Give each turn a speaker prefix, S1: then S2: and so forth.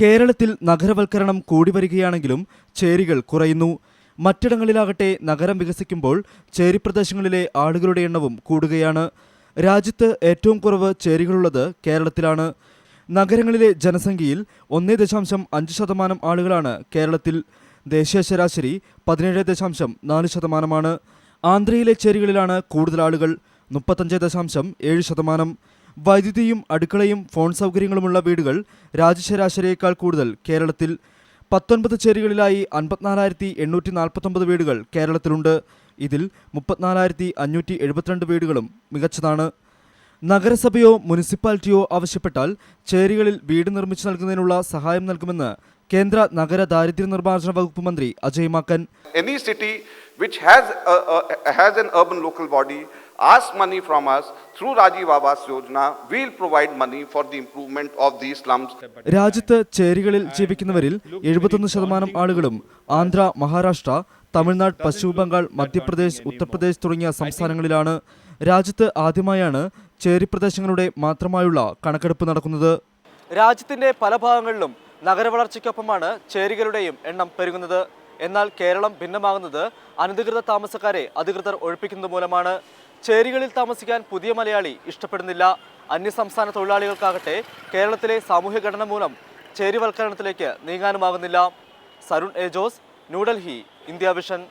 S1: കേരളത്തിൽ നഗരവൽക്കരണം കൂടി വരികയാണെങ്കിലും ചേരികൾ കുറയുന്നു. മറ്റിടങ്ങളിലാകട്ടെ നഗരം വികസിക്കുമ്പോൾ ചേരി പ്രദേശങ്ങളിലെ ആളുകളുടെ എണ്ണവും കൂടുകയാണ്. രാജ്യത്ത് ഏറ്റവും കുറവ് ചേരികളുള്ളത് കേരളത്തിലാണ്. നഗരങ്ങളിലെ ജനസംഖ്യയിൽ ഒന്നേ ദശാംശം അഞ്ച് ശതമാനം ആളുകളാണ് കേരളത്തിൽ. ദേശീയ ശരാശരി പതിനേഴ് ദശാംശം നാല് ശതമാനമാണ്. ആന്ധ്രയിലെ ചേരികളിലാണ് കൂടുതൽ ആളുകൾ മുപ്പത്തഞ്ച് ദശാംശം ഏഴ് ശതമാനം. വൈദ്യുതിയും അടുക്കളയും ഫോൺ സൗകര്യങ്ങളുമുള്ള വീടുകൾ രാജ്യശരാശരിയേക്കാൾ കൂടുതൽ കേരളത്തിൽ. പത്തൊൻപത് ചേരികളിലായി അൻപത്തിനാലായിരത്തി എണ്ണൂറ്റി നാൽപ്പത്തൊമ്പത് വീടുകൾ കേരളത്തിലുണ്ട്. ഇതിൽ മുപ്പത്തിനാലായിരത്തി അഞ്ഞൂറ്റി എഴുപത്തിരണ്ട് വീടുകളും മികച്ചതാണ്. നഗരസഭയോ മുനിസിപ്പാലിറ്റിയോ ആവശ്യപ്പെട്ടാൽ ചേരികളിൽ വീട് നിർമ്മിച്ചു നൽകുന്നതിനുള്ള സഹായം നൽകുമെന്ന് കേന്ദ്ര നഗര ദാരിദ്ര്യ നിർമ്മാർജന വകുപ്പ് മന്ത്രി Ajay Maken.
S2: Any city which has, a, a, has an urban local body asks money from us. Through Rajiv Awas Yojana, we'll provide money for the improvement of these slums.
S1: രാജ്യത്ത് ചേരികളിൽ ജീവിക്കുന്നവരിൽ എഴുപത്തൊന്ന് ശതമാനം ആളുകളും ആന്ധ്ര മഹാരാഷ്ട്ര തമിഴ്നാട് പശ്ചിമ ബംഗാൾ മധ്യപ്രദേശ് ഉത്തർപ്രദേശ് തുടങ്ങിയ സംസ്ഥാനങ്ങളിലാണ്. രാജ്യത്ത് ആദ്യമായാണ് ചേരി പ്രദേശങ്ങളുടെ മാത്രമായുള്ള കണക്കെടുപ്പ് നടക്കുന്നത്. രാജ്യത്തിന്റെ പല ഭാഗങ്ങളിലും നഗരവളർച്ചയ്ക്കൊപ്പമാണ് ചേരികളുടെയും എണ്ണം പെരുകുന്നത്. എന്നാൽ കേരളം ഭിന്നമാകുന്നത് അനധികൃത താമസക്കാരെ അധികൃതർ ഒഴിപ്പിക്കുന്നത് മൂലമാണ്. ചേരികളിൽ താമസിക്കാൻ പുതിയ മലയാളി ഇഷ്ടപ്പെടുന്നില്ല. അന്യസംസ്ഥാന തൊഴിലാളികൾക്കാകട്ടെ കേരളത്തിലെ സാമൂഹ്യഘടന മൂലം ചേരിവൽക്കരണത്തിലേക്ക് നീങ്ങാനുമാകുന്നില്ല. Sarun A Jose New Delhi India vision.